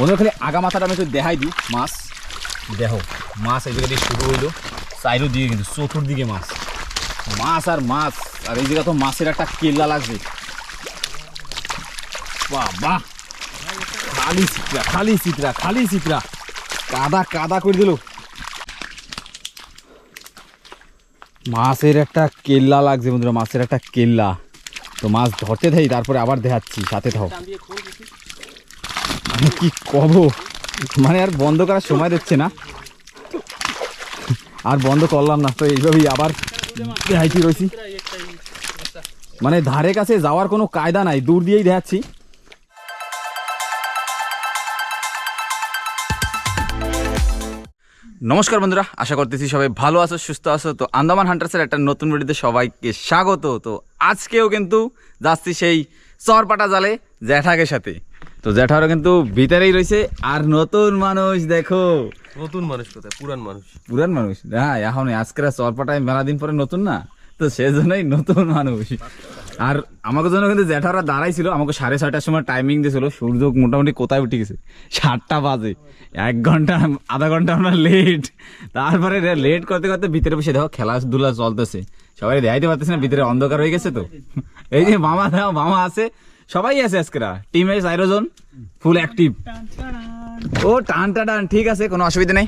বন্ধুরা, খালি আগা মাথাটা আমি একটু দেখাই দিই। মাছ, দেখো, মাছ জায়গা দিয়ে শুরু হইল, চাইরো দিকে কিন্তু, চতুর্দিকে মাছ। মাছ আর মাছ, আর এই জায়গা তো মাছের একটা কেল্লা লাগবে। বাহ খালি চিত্রা খালি চিত্রা খালি চিত্রা। কাদা কাদা করে দিল। মাছের একটা কেল্লা লাগছে বন্ধুরা, মাছের একটা কেল্লা। তো মাছ ধরতে থাই তারপরে আবার দেখাচ্ছি, সাথে থাও আমি কি কব মানে আর বন্ধ করার সময় দিচ্ছে না। আর বন্ধ করলাম না, তো এইভাবেই আবার দেখাইতে রয়েছি মানে ধারে কাছে যাওয়ার কোনো কায়দা নাই, দূর দিয়েই দেখাচ্ছি। নমস্কার বন্ধুরা, আশা করতেছি সবাই ভালো আছো, সুস্থ আছো। তো আন্দামান হান্টার্সের একটা নতুন ভিডিওতে সবাইকে স্বাগত। তো আজকেও কিন্তু যাচ্ছি সেই চরপাটা জালে জ্যাঠাকের সাথে। তো জ্যাঠারও কিন্তু ভিতরেই রয়েছে আর নতুন মানুষ দেখো। নতুন মানুষ কোথায়? পুরান মানুষ। পুরান মানুষ? হ্যাঁ এখন আজকের চরপাটায় মেলা দিন পরে নতুন না। তো সেজন্যই নতুন মানুষ। আর আমাকে জন্য কিন্তু জ্যাঠারা দাঁড়াই ছিল আমাকে সাড়ে ছয়টার সময় টাইমিং দিয়েছিল। সূর্য মোটামুটি কোথায় উঠে গেছে? সাতটা বাজে। এক ঘণ্টা আধা ঘণ্টা আমরা লেট তারপরে লেট করতে করতে ভিতরে বসে দেখো খেলাধুলা চলতেছে। সবাই দেখাইতে পারতেছে না ভিতরে অন্ধকার হয়ে গেছে তো। এই যে মামা দাও মামা আছে। সবাই আছে আজকেরা। টিমের আইরোজন ফুল অ্যাক্টিভ ও টান টান ঠিক আছে কোনো অসুবিধা নেই।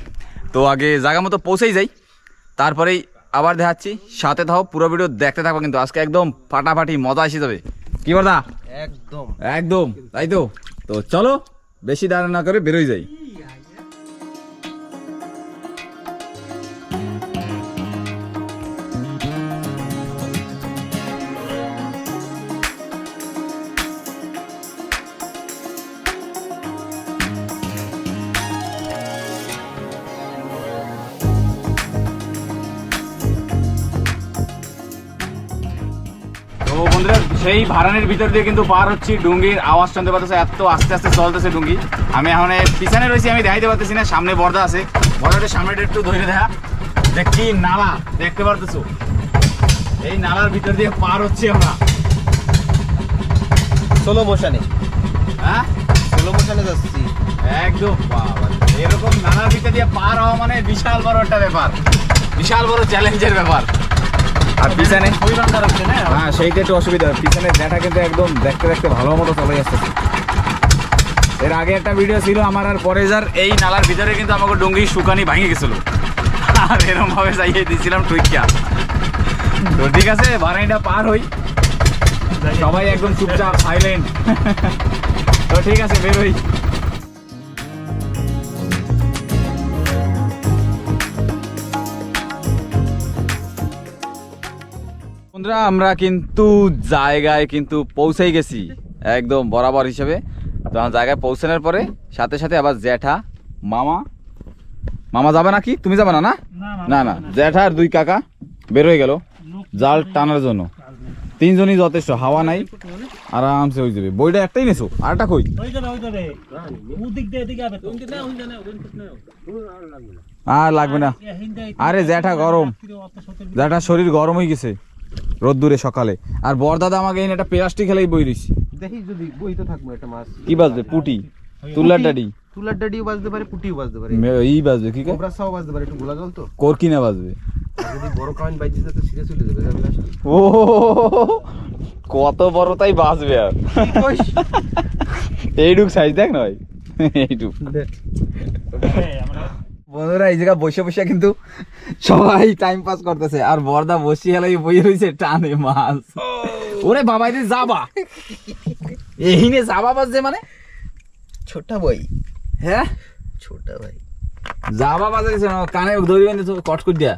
তো আগে জায়গা মতো পৌঁছেই যাই। তারপরেই আবার দেখাচ্ছি। সাথে থাকো পুরো ভিডিও দেখতে থাকব কিন্তু আজকে একদম ফাটাফাটি মজা এসে যাবে। কি বলদা একদম। একদম তাই তো? তো চলো বেশি দাঁড়া না করে বেরোই যাই। সেই ভাড়ানের ভিতর দিয়ে কিন্তু পার হচ্ছি ডুঙ্গির আওয়াজ শুনতে পাচ্ছি এত আস্তে আস্তে চলতেছে ডুঙ্গি। আমি এখন পিছনে রয়েছি আমি দেখাইতে পারতেছি না সামনে বর্দা আছে। বর্দাটা সামনেটা একটু ধরে দেখা। দেখি নালা দেখতে পারতেছো? এই নালার ভিতর দিয়ে পার হচ্ছি আমরা। ষোলো মোশানে হ্যাঁ? ষোলো মোশানে যাচ্ছি। একদম এরকম নালার ভিতর দিয়ে পার হওয়া মানে বিশাল বড় একটা ব্যাপার। বিশাল বড় চ্যালেঞ্জের ব্যাপার। আর পিছনে? হ্যাঁ সেইটা একটু অসুবিধা। পিছনে দেখা কিন্তু একদম দেখতে দেখতে ভালো মতো চলে যাচ্ছে এর আগে একটা ভিডিও ছিল আমার আর পরে যার এই নালার ভিতরে কিন্তু আমাকে ডুঙ্গি শুকানি ভাঙে গেছিল। আর এরকম ভাবে যাইয়ে দিয়েছিলাম টুইকিয়া তো ঠিক আছে বারাইটা পার হই। সবাই একদম চুপচাপ সাইলেন্ট তো ঠিক আছে বেরোই বন্ধুরা আমরা কিন্তু জায়গায় কিন্তু পৌঁছেই গেছি একদম বরাবর হিসেবে। তো আমার জায়গায় পৌঁছানোর পরে সাথে সাথে আবার জ্যাঠা মামা। মামা যাবে নাকি? তুমি যাবে না না? না না জ্যাঠা আর দুই কাকা বের হয়ে গেল জাল টানার জন্য। তিনজনই যথেষ্ট হাওয়া নাই আরামসে হয়ে যাবে। বইটা একটাই নেছো আরটা কই? আর লাগবে না। আরে জ্যাঠা গরম। জ্যাঠা শরীর গরম হয়ে গেছে। রোদ্দুরে সকালে। আর বরদাদা আমাকে এনে একটা প্লাস্টিক খেলেই বই রইছি দেখি যদি বই তো থাকব একটা মাছ। কি বাজবে? পুটি? তুলার ডাডি? তুলার ডাডিও বাজতে পারে পুটিও বাজতে পারে। মে- ই বাজবে কি? কোবরা সাও বাজতে পারে একটু গোলা জল তো। কোরকি না বাজবে যদি বড় কাউন বাইজে তো সিরিয়াস চলে যাবে যাবে ও কত বড় তাই বাজবে আর। এইটুক সাইজ দেখ নয় এইটুক। বন্ধুরা এই জায়গা বসে বসে কিন্তু সবাই টাইম পাস করতেছে। আর বর্দা বসি হেলাই বই রয়েছে টানে মাছ। ওরে বাবা এটা যাবা? এই নে যাবা বাজছে মানে? ছোটা বই। হ্যাঁ? ছোটা ভাই। যাবা বাজাইছে কানে ধরি বেঁধে তো কট করে দিয়া।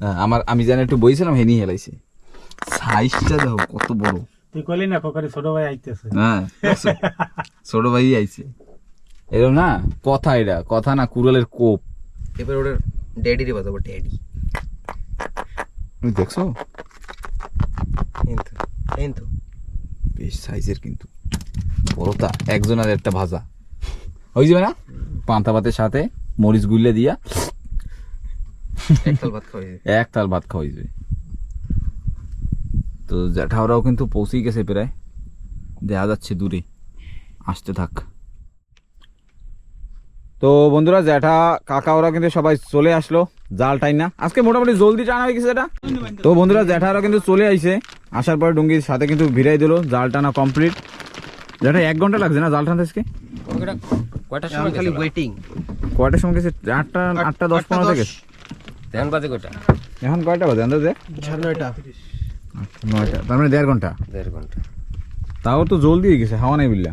হ্যাঁ, আমার আমি জানি একটু বইছিলাম হেনি হেলাইছে। সাইজটা দেখো কত বড়। তুই কলি না ককারে ছোট ভাই আইতেছে। হ্যাঁ ছোট ভাই আইছে। এরকম না? কথা এটা কথা না কুড়ালের কোপ। এবার ওটার ড্যাডি রে বাজাবো ড্যাডি তুমি দেখছ? কিন্তু কিন্তু বেশ সাইজের কিন্তু। বড়টা একজন আর একটা ভাজা। হয়ে যাবে না? পান্তা ভাতের সাথে মরিচ গুলে দিয়া। একতাল ভাত খাওয়াই এক তাল ভাত খাওয়াই যাবে। তো জ্যাঠাওরাও কিন্তু পৌঁছেই গেছে প্রায়। দেখা যাচ্ছে দূরে। আসতে থাক। তো বন্ধুরা জ্যাঠা কাকা ওরা কিন্তু সবাই চলে আসলো। জাল টাই না। আজকে মোটামুটি জলদি টানা হয়ে গেছে এটা তো বন্ধুরা জ্যাঠারা কিন্তু চলে আইছে। আসার পর ডুঙ্গির সাথে কিন্তু ভিড়াই দিল। জাল টানা কমপ্লিট। জ্যাঠা এক ঘণ্টা লাগছে না জাল টানতে আজকে? কয়টার সময় খালি ওয়েটিং কয়টার সময় গেছে? আটটা আটটা দশ পনেরো থেকে ধ্যান বাজে কয়টা? এখন কয়টা বাজে? আন্দাজে? নয়টা। নয়টা। তার মানে দেড় ঘণ্টা। দেড় ঘণ্টা। তাও তো জলদি হয়ে গেছে হাওয়া নাই বিল্লা।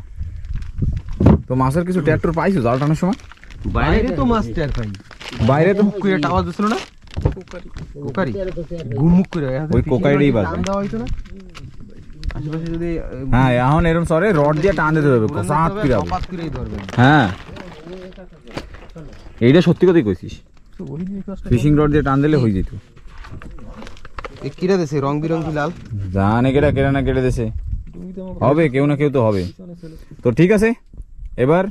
তো মাছের কিছু ট্র্যাক্টর পাইছো জাল টানার সময়? বাইরে তো মাছ টের পাই বাইরে তো কুকুরে একটা আওয়াজ দিছিল না? কুকারি। গুমুক করে ওই দেওয়া হইতো না? আশেপাশে যদি হ্যাঁ এখন এরকম সরে রড দিয়ে টান দিতে হবে সাত পিরাবো। পাত করেই ধরবে। হ্যাঁ। এইটা সত্যি কথাই কইছিস? ফিশিং রড দিয়ে টান দিলে হয়ে যেত। কিরা দেছে রং বিরঙ্গি লাল? জানে কেটা কেটে না কেটে দেছে হবে কেউ না কেউ তো হবে। তো ঠিক আছে এবার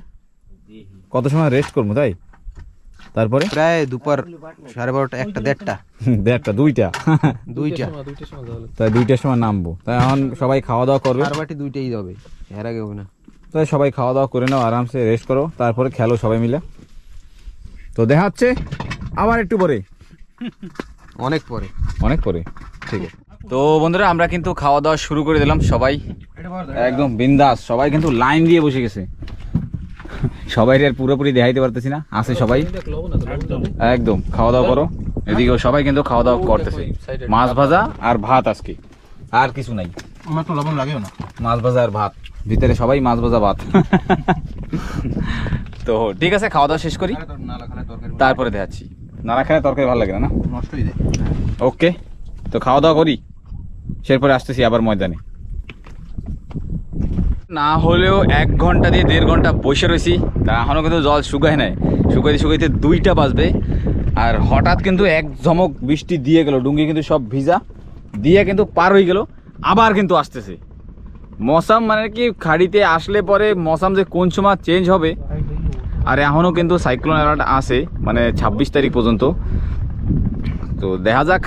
কত সময় রেস্ট করব তাই? তারপরে? প্রায় দুপুর সাড়ে বারোটা একটা দেড়টা। দেড়টা দুইটা। দুইটা। তাই দুইটার সময় নামবো। তাই এখন সবাই খাওয়া দাওয়া করবে। আর বাটি দুইটাই যাবে এর আগে হবে না। তাই সবাই খাওয়া দাওয়া করে নাও আরামসে রেস্ট করো। তারপরে খেলো সবাই মিলে। তো দেখা হচ্ছে আবার একটু পরে। অনেক পরে। অনেক পরে ঠিক আছে। তো বন্ধুরা আমরা কিন্তু খাওয়া দাওয়া শুরু করে দিলাম সবাই। একদম বিন্দাস সবাই কিন্তু লাইন দিয়ে বসে গেছে। সবাই আর পুরোপুরি দেখাইতে পারতেছি না। আছে সবাই। একদম। খাওয়া দাওয়া করো। এদিকেও সবাই কিন্তু খাওয়া দাওয়া করতেছে। মাছ ভাজা আর ভাত আজকে। আর কিছু নাই। আমার তো লবণ লাগেও না। মাছ ভাজা আর ভাত। ভিতরে সবাই মাছ ভাজা ভাত। তো ঠিক আছে খাওয়া দাওয়া শেষ করি। তারপরে দেখাচ্ছি। নানা খায় তরকারি ভালো লাগে না ওকে। তো খাওয়া দাওয়া করি। সেরপরে আসতেছি আবার ময়দানে। না হলেও এক ঘণ্টা দিয়ে দেড় ঘণ্টা বসে রয়েছি, তা এখনও কিন্তু জল শুকায় নাই। শুকাইতে শুকাইতে দুইটা বাজবে। আর হঠাৎ কিন্তু এক ঝমক বৃষ্টি দিয়ে গেল, ডুঙ্গি কিন্তু সব ভিজা, দিয়ে কিন্তু পার হয়ে গেল, আবার কিন্তু আসতেছে। মৌসাম মানে কি, খাড়িতে আসলে পরে মশাম যে কোন সময় চেঞ্জ হবে, আর এখনও কিন্তু সাইক্লোন অ্যালার্ট আছে মানে ছাব্বিশ তারিখ পর্যন্ত। তো দেখা যাক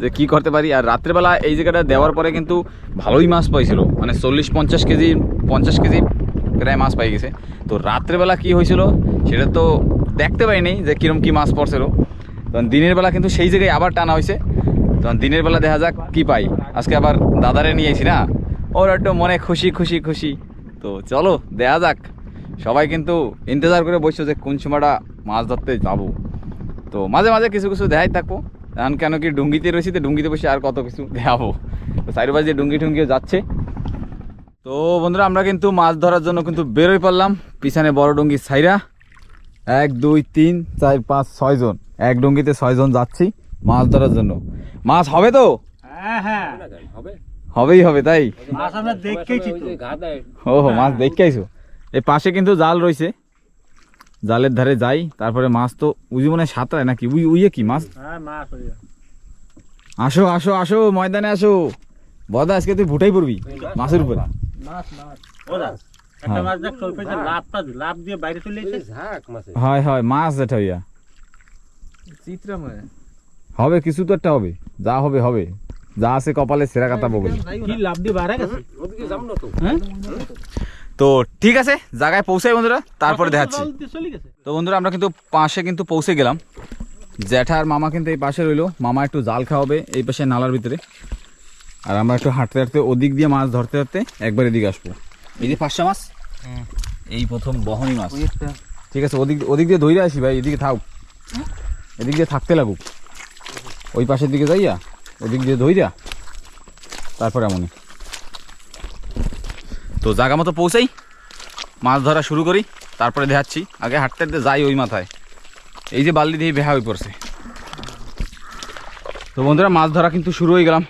যে কি করতে পারি? আর রাত্রেবেলা এই জায়গাটা দেওয়ার পরে কিন্তু ভালোই মাছ পাইছিল। মানে চল্লিশ পঞ্চাশ কেজি পঞ্চাশ কেজি প্রায় মাছ পাই গেছে। তো রাত্রেবেলা কি হয়েছিল সেটা তো দেখতে পাইনি যে কিরম কি মাছ পড়ছিল। তখন দিনের বেলা কিন্তু সেই জায়গায় আবার টানা হয়েছে। তখন দিনের বেলা দেখা যাক কি পাই। আজকে আবার দাদারে নিয়ে এসি না? ওর একটু মনে খুশি খুশি খুশি। তো চলো, দেখা যাক। সবাই কিন্তু ইন্তজার করে বসছো যে কোন সময়টা মাছ ধরতে যাব। তো মাঝে মাঝে কিছু কিছু দেখাই থাকব। এখন কেন কি ডুঙ্গিতে রয়েছি তো ডুঙ্গিতে বসে আর কত কিছু দেখাবো। তো সাইড বাজে ডুঙ্গি টুঙ্গিও যাচ্ছে। তো বন্ধুরা আমরা কিন্তু মাছ ধরার জন্য কিন্তু বেরোই পারলাম পিছনে বড় ডুঙ্গি সাইরা এক দুই তিন চার পাঁচ ছয় জন। এক ডুঙ্গিতে ছয় জন যাচ্ছি মাছ ধরার জন্য। মাছ হবে তো? হ্যাঁ হ্যাঁ। হবেই হবে তাই? মাছ আমরা দেখেইছি ও হো মাছ দেখে এই পাশে কিন্তু জাল রয়েছে। জালের ধারে যাই তারপরে মাছ তো উজি মনে হয় সাঁতরায় নাকি? উই উইয়ে কি মাছ? হ্যাঁ হয়ে। আসো আসো আসো ময়দানে আসো। বদা আজকে তুই ভুটাই পড়বি মাছের উপরে। মাছ মাছ। ওরা একটা মাছ দেখ চল পেয়েছে লাভটা লাভ দিয়ে বাইরে চলে এসেছে হয় হয় মাছ যেটা হইয়া হবে কিছু তো একটা হবে। যা হবে হবে। যা আছে কপালে সেরা কাটা বগল কি লাভ দিয়ে বাইরে গেছে? তো ঠিক আছে জায়গায় পৌঁছাই বন্ধুরা তারপরে দেখাচ্ছি। তো বন্ধুরা আমরা কিন্তু পাশে কিন্তু পৌঁছে গেলাম। জ্যাঠা আর মামা কিন্তু এই পাশে রইল। মামা একটু জাল খাওয়াবে এই পাশে নালার ভিতরে। আর আমরা একটু হাঁটতে হাঁটতে ওদিক দিয়ে মাছ ধরতে ধরতে একবার এদিকে আসব। এই যে পাঁচটা মাছ এই প্রথম বহনি মাছ। ঠিক আছে ওদিক ওদিক দিয়ে ধরে আসি ভাই এদিকে থাক। এদিক দিয়ে থাকতে লাগুক। ওই পাশের দিকে যাইয়া ওদিক দিয়ে ধইরা তারপরে এমনই। তো জায়গা মতো পৌঁছাই মাছ ধরা শুরু করি তারপরে দেখাচ্ছি। আগে হাঁটতে হাঁটতে যাই ওই মাথায়। এই যে বাল্লি দিয়ে বেহা হয়ে পড়ছে। তো বন্ধুরা মাছ ধরা কিন্তু শুরু হয়ে গেলাম।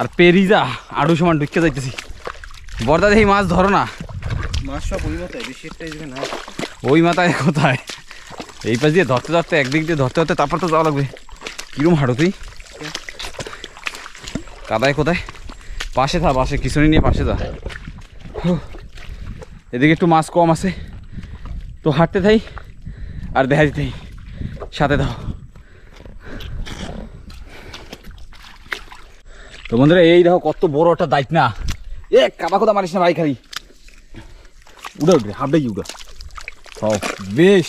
আর পেরিজা আড়ু সমান ঢুকে যাইতেছি। বর্দা দেখি মাছ ধরো না। মাছ সব ওই মতো বেশি একটা না। ওই মাথায় কোথায়? এই পাশ দিয়ে ধরতে ধরতে একদিক দিয়ে ধরতে ধরতে তারপর তো যাওয়া লাগবে। কিরম হাঁটো তুই? কাদায় কোথায়? পাশে থা, পাশে, কিশোরী নিয়ে পাশে যা এদিকে একটু মাছ কম আছে। তো হাঁটতে থাই, আর দেখা দিতেই সাথে দাও তো বন্ধুরা, এই দেখো কত বড় একটা দায়িত্ব না। এ কাদা কোদা মারিস না ভাই খালি। উড়া উড়ে হাফ ডাই উড়া। সব বেশ।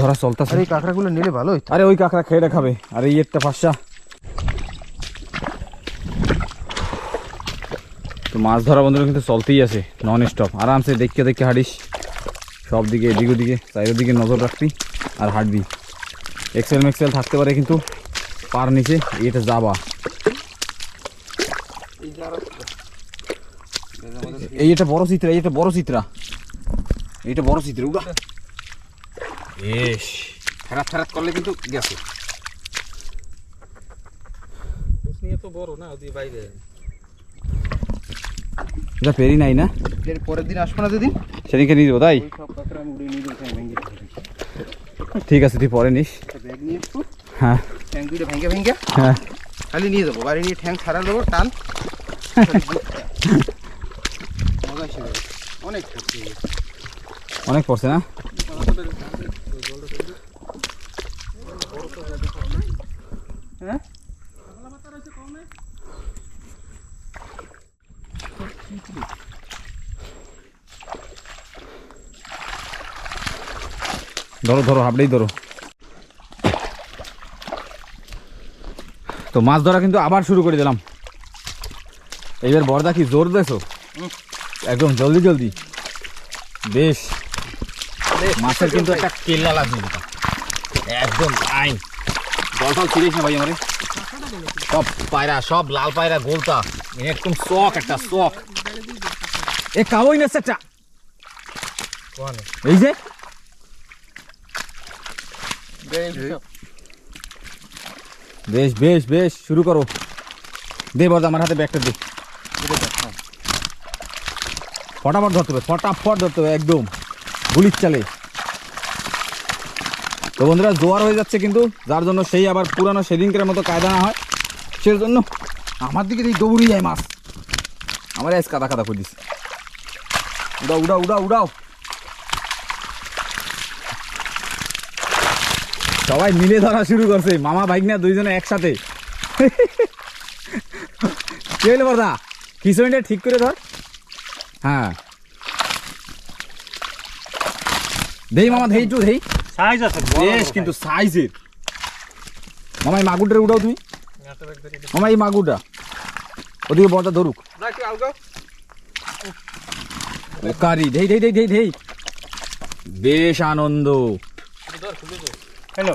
ধরা চলতেছে। আরে কাঁকড়াগুলো নিলে ভালো হইতো। আরে ওই কাঁকড়া খেয়ে খাবে আরে এই একটা পাঁচটা তো মাছ ধরা বন্ধুরা কিন্তু চলতেই আছে নন স্টপ আরামসে দেখতে দেখতে হাঁটিস। সব দিকে এদিক ওদিকে চারিদিকে নজর রাখবি আর হাঁটবি। এক্সেল মেক্সেল থাকতে পারে কিন্তু পার নিচে এটা যাবা। এই এটা বড় চিত্রা এই এটা বড় চিত্রা। এইটা বড় চিত্রা উড়া ফেরাত ফেরাত করলে কিন্তু গেছে। নিয়ে তো বড় না ওদি বাইরে। এটা পেরি নাই না? এর পরের দিন আসব না সেদিনকে নিয়ে যাব তাই? ঠিক আছে তুই পরে নিস। ব্যাগ নিয়ে হ্যাঁ। ভেঙে ভেঙে। হ্যাঁ। খালি নিয়ে যাব বাড়ি নিয়ে ঠ্যাং ছাড়া দেবো টান। অনেক অনেক পড়ছে না? ধরো ধরো হাবড়েই ধরো। তো মাছ ধরা কিন্তু আবার শুরু করে দিলাম। এইবার বড়দা কি জোর দেছো? একদম জলদি জলদি। বেশ। মাছের কিন্তু একটা কেল্লা লাগছে একদম আইন। জল টল ছিড়িস না ভাই আমারে। সব পায়রা সব লাল পায়রা গোলতা। একদম শখ একটা শখ। এ কাবই না সেটা? এই যে? বেশ বেশ বেশ শুরু করো। দে বর্দা আমার হাতে ব্যাগটা দে। ফটাফট ধরতে হবে ফটাফট ধরতে হবে একদম। গুলির চালে। তো বন্ধুরা জোয়ার হয়ে যাচ্ছে কিন্তু যার জন্য সেই আবার পুরানো সেদিনকার মতো কায়দা না হয়। সেই জন্য আমার দিকে এই দৌড়ি যায় মাছ আমার আজ কাদা কাদা করে দিচ্ছে উড়াও উড়াও উড়াও উড়াও। সবাই মিলে ধরা শুরু করছে। মামা বাইক না দুইজনে একসাথে। কি হইল বর্দা? খিচুড়িটা ঠিক করে ধর। হ্যাঁ। দেই মামা দেই একটু দেই। সাইজ আছে বেশ কিন্তু সাইজের মামা এই মাগুরটা উঠাও তুমি। মামা এই মাগুরটা। ওদিকে বর্দা ধরুক। কারি ধেই ধেই ধেই ধেই দেই বেশ আনন্দ। হ্যালো।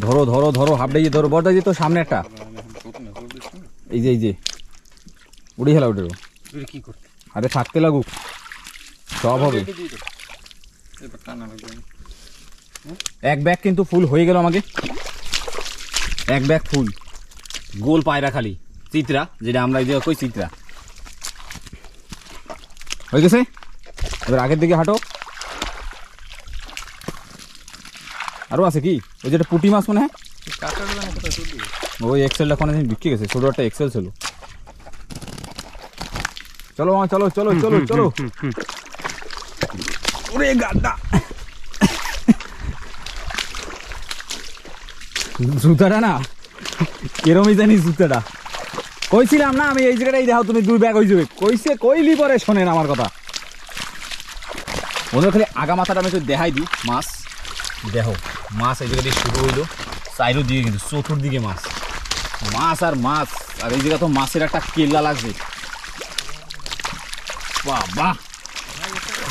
ধরো ধরো ধরো গিয়ে ধরো যে তো সামনে একটা। এই যে এই যে। উড়ে খেলা উঠে কি করতে? আরে থাকতে লাগুক। সব হবে। এক ব্যাগ কিন্তু ফুল হয়ে গেল আমাকে। এক ব্যাগ ফুল। গোল পায়রা খালি। চিত্রা যেটা আমরা এই যে কই চিত্রা। হয়ে গেছে? এবার আগের দিকে হাঁটো। আরও আছে কি? ওই যেটা পুটি মাছ মনে হয়? ওই এক্সেলটা কোনো দিন বিক্রি গেছে ছোট একটা এক্সেল ছিল। চলো মামা চলো চলো চলো চলো। ওরে গাড্ডা। জুতাটা না কেরমই জানি জুতাটা। কইছিলাম না আমি এই জায়গাটাই দেখো তুমি দুই ব্যাগ হয়ে যাবে কইছে কইলি পরে শোনেন আমার কথা। মনে হয় খালি আগা মাথাটা আমি একটু দেখাই দিই মাছ। দেখো মাছ এই জায়গা দিয়ে শুরু হইল। চাইরো দিকে কিন্তু চতুর্দিকে মাছ। মাছ আর মাছ আর এই জায়গা তো মাছের একটা কেল্লা লাগছে বাহ বাহ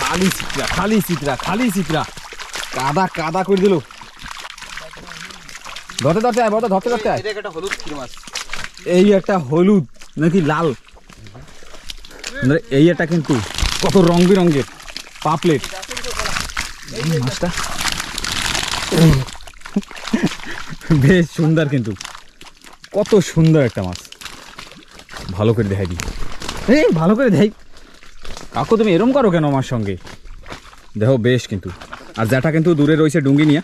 খালি চিত্রা খালি চিত্রা খালি চিত্রা কাদা কাদা করে দিল। ধরতে ধরতে আয় বড় ধরতে ধরতে আয়। এই একটা হলুদ নাকি লাল? মানে এই একটা কিন্তু কত রং বেরঙের পাপলেট। মাছটা বেশ সুন্দর কিন্তু। কত সুন্দর একটা মাছ। ভালো করে দেখাই দিই এই, ভালো করে দেখাই। কাকু, তুমি এরম করো কেন আমার সঙ্গে? দেখো, বেশ কিন্তু। আর জ্যাঠা কিন্তু দূরে রয়েছে ডুঙ্গি নিয়ে।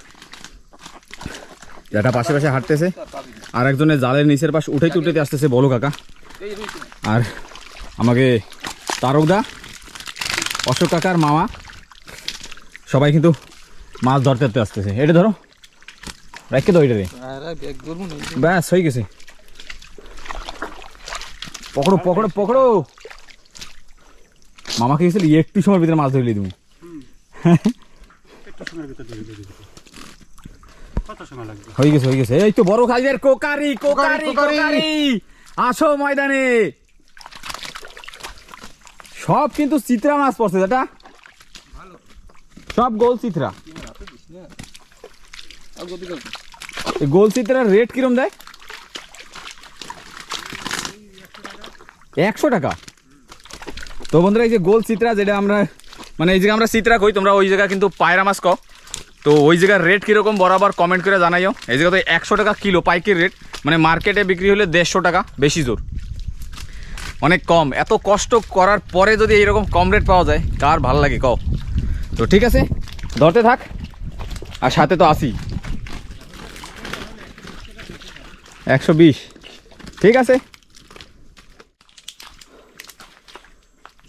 জ্যাঠা পাশে পাশে হাঁটতেছে। আর একজনের জালের নিচের পাশ উঠাইতে উঠাইতে আসতেছে। বলো, কাকা। আর আমাকে তারকদা, অশোক কাকার মামা, সবাই কিন্তু মাছ ধরতে ধরতে আসতেছে। এটা ধরো। রাখকে তো ওইটা ব্যাস হয়ে গেছে। পকড়ো পকড়ো পকড়ো। মামাকে গেছিল একটু সময়ের ভিতরে মাছ হয়ে গেছে হয়ে গেছে। এই তো বড় কোকারি কোকারি কোকারি। আসো ময়দানে। সব কিন্তু চিত্রা মাছ পড়ছে যেটা সব গোল চিত্রা। গোল চিত্রার রেট কিরম দেয়? একশো টাকা। তো বন্ধুরা, এই যে গোল চিত্রা যেটা আমরা মানে এই জায়গায় আমরা চিত্রা কই, তোমরা ওই জায়গা কিন্তু পায়রা মাছ কও তো ওই জায়গার রেট কীরকম বরাবর কমেন্ট করে জানাইও। এই জায়গাতে একশো টাকা কিলো পাইকারি রেট মানে মার্কেটে বিক্রি হলে দেড়শো টাকা, বেশি জোর। অনেক কম। এত কষ্ট করার পরে যদি এইরকম কম রেট পাওয়া যায়, কার ভালো লাগে, কও। তো ঠিক আছে, ধরতে থাক। আর সাথে তো আসি একশো বিশ। ঠিক আছে?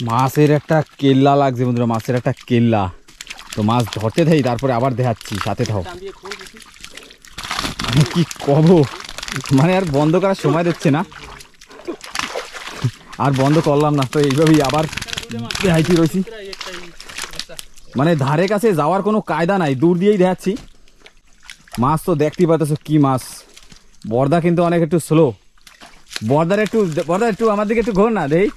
মাছের একটা কেল্লা লাগছে বন্ধুরা, মাছের একটা কেল্লা। তো মাছ ধরতে থাই তারপরে আবার দেখাচ্ছি, সাথে থাও। আমি কি কব? মানে আর বন্ধ করার সময় দিচ্ছে না। আর বন্ধ করলাম না, তো এইভাবেই আবার দেখাইতে রয়েছি মানে ধারে কাছে যাওয়ার কোনো কায়দা নাই, দূর দিয়েই দেখাচ্ছি। মাছ তো দেখতেই পাচ্ছ কি মাছ। বর্দা কিন্তু অনেক একটু স্লো বর্দার একটু বর্দা একটু আমার দিকে একটু ঘোর না দেই।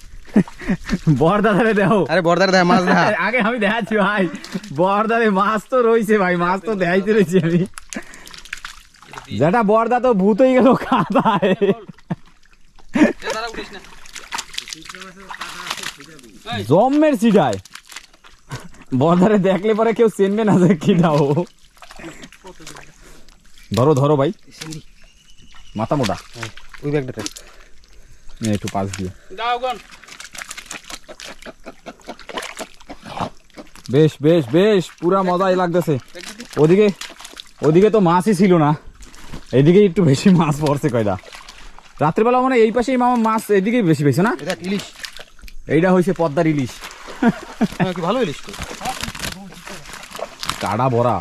দেও। আরে বর্দার মাছ আগে আমি দেখাচ্ছি ভাই। বর্দারে মাছ তো ভাই মাছ তো দেখাইতে রয়েছি আমি। যেটা বর্দা তো ভূত হয়ে গেল জম্মের সিটায় বর্দারে দেখলে পরে কেউ চেনবে না যে কি দাও ধরো ধরো ভাই। মাথা মোটা। ওই ব্যাগটাতে। একটু পাশ দিয়ে। বেশ বেশ বেশ পুরা মজাই লাগতেছে। ওদিকে ওদিকে তো মাছই ছিল না। এদিকে একটু বেশি মাছ পড়ছে কয়টা। রাত্রিবেলা মানে এই পাশেই মামা মাছ এদিকেই বেশি পেয়েছে না? এটা ইলিশ। এইটা হয়েছে পদ্মার ইলিশ। হ্যাঁ, ভালো ইলিশ তো। কাড়া ভরা।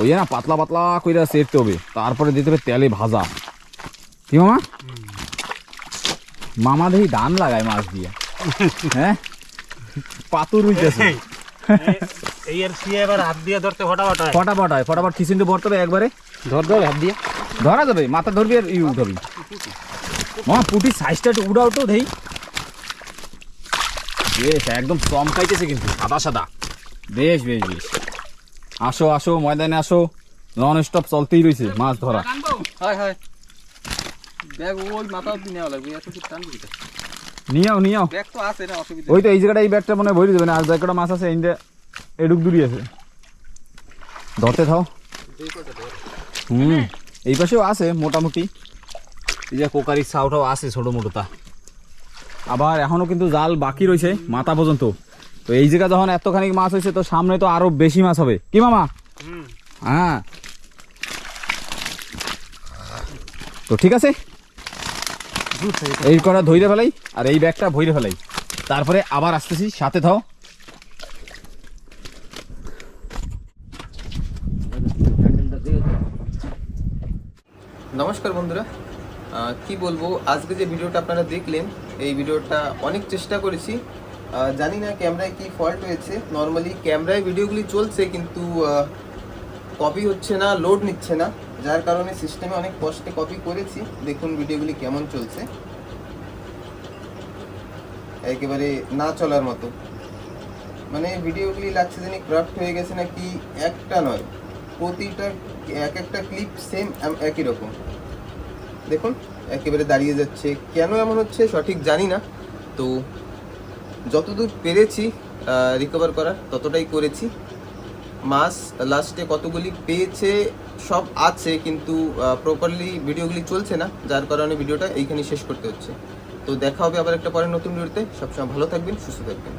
ওই না পাতলা পাতলা কইরা সেরতে হবে। তারপরে দিতে হবে তেলে ভাজা। কি মামা? মামা দেখি ধান লাগায় মাছ দিয়ে। হ্যাঁ? পাতুর হইতেছে। এই সিয়ে এবার হাত দিয়ে ধরতে ফটাফট হয়। ফটাফট হয় ফটাফট ভরতে হবে একবারে। ধর ধর হাত দিয়ে। ধরা যাবে মাথা ধরবি আর ই উঠাবি। মামা পুটির সাইজটা একটু উড়াও তো দেই বেশ একদম চমকাইতেছে কিন্তু সাদা সাদা। বেশ বেশ বেশ। আসো আসো ময়দানে আসো। নন স্টপ চলতেই রয়েছে মাছ ধরা। হয় হয়। ব্যাগ ওই মাথা অব্দি নেওয়া লাগবে এত কি টান দিতে নিয়াও নিয়াও। ব্যাগ তো আছে না অসুবিধা ওই তো এই জায়গাটা এই ব্যাগটা মনে ভরে দেবে না আর যে মাছ আছে এই এডুক দূরি আছে। ধরতে থাও। হুম এই পাশেও আছে মোটামুটি। এই যে কোকারির ছাউটাও আছে ছোটো মোটোটা। আবার এখনও কিন্তু জাল বাকি রয়েছে মাথা পর্যন্ত। তো এই জায়গা যখন এতখানি মাছ হয়েছে তো সামনে তো আরও বেশি মাছ হবে। কি মামা? হ্যাঁ। তো ঠিক আছে? এই কটা ধইরে ফেলাই, আর এই ব্যাগটা ভইরে ফেলাই। তারপরে আবার আসতেছি, সাথে থাও। নমস্কার বন্ধুরা। কি বলব, আজকে যে ভিডিওটা আপনারা দেখলেন, এই ভিডিওটা অনেক চেষ্টা করেছি। জানি না ক্যামেরায় কি ফল্ট হয়েছে। নর্মালি ক্যামেরায় ভিডিওগুলি চলছে, কিন্তু কপি হচ্ছে না লোড নিচ্ছে না। যার কারণে সিস্টেমে অনেক কষ্টে কপি করেছি। দেখুন ভিডিওগুলি কেমন চলছে। একেবারে না চলার মতো। মানে ভিডিওগুলি লাগছে জানি ক্রাফট হয়ে গেছে নাকি একটা নয়। প্রতিটা এক একটা ক্লিপ সেম একই রকম। দেখুন, একেবারে দাঁড়িয়ে যাচ্ছে। কেন এমন হচ্ছে সঠিক জানি না। তো যতদূর পেরেছি রিকভার করার, ততটাই করেছি। মাস লাস্টে কতগুলি পেয়েছে সব আছে, কিন্তু প্রপারলি ভিডিওগুলি চলছে না, যার কারণে ভিডিওটা এইখানে শেষ করতে হচ্ছে। তো দেখা হবে আবার একটা পরে নতুন ভিডিওতে। সবসময় ভালো থাকবেন, সুস্থ থাকবেন।